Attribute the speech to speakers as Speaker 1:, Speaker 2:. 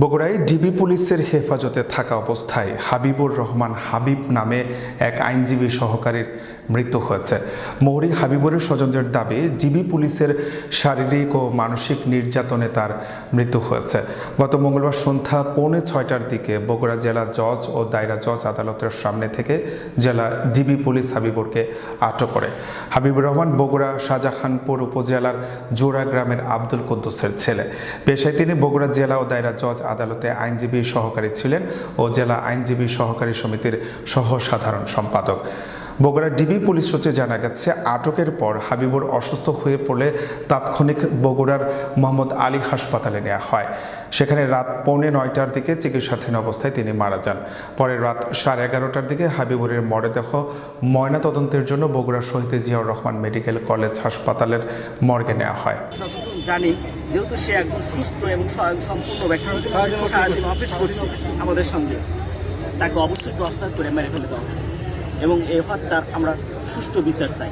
Speaker 1: বগুড়ায় ডিবি পুলিশের হেফাজতে থাকা অবস্থায় হাবিবুর রহমান হাবিব নামে এক আইনজীবী সহকারীর মৃত্যু হয়েছে। মৌরি হাবিবুরের স্বজনদের দাবি, ডিবি পুলিশের শারীরিক ও মানসিক নির্যাতনে তার মৃত্যু হয়েছে। গত মঙ্গলবার সন্ধ্যা পৌনে ছয়টার দিকে বগুড়া জেলা জজ ও দায়রা জজ আদালতের সামনে থেকে জেলা ডিবি পুলিশ হাবিবুরকে আটক করে। হাবিবুর রহমান বগুড়া শাহজাহানপুর উপজেলার জোড়া গ্রামের আব্দুল কুদ্দুসের ছেলে। পেশায় তিনি বগুড়া জেলা ও দায়রা জজ আদালতে আইনজীবী সহকারী ছিলেন ও জেলা আইনজীবী সহকারী সমিতির সহ সাধারণ সম্পাদক। বগুড়া ডিবি পুলিশ সূত্রে জানা গেছে, আটকের পর হাবিবুর অসুস্থ হয়ে পড়লে তাৎক্ষণিক বগুড়ার মোহাম্মদ আলী হাসপাতালে নেওয়া হয়। সেখানে রাত পৌনে নয়টার দিকে চিকিৎসাধীন অবস্থায় তিনি মারা যান। পরে রাত সাড়ে এগারোটার দিকে হাবিবুরের মরদেহ ময়নাতদন্তের জন্য বগুড়া শহীদ জিয়াউর রহমান মেডিকেল কলেজ হাসপাতালের মর্গে নেওয়া হয়।
Speaker 2: জানি, যেহেতু সে একজন সুস্থ এবং সম্পূর্ণ আমাদের সঙ্গে। তাকে অবশ্যই গ্রস্তার করে মেরে ফেলে দেওয়া এবং এই হত্যার আমরা সুষ্ঠু বিচার চাই।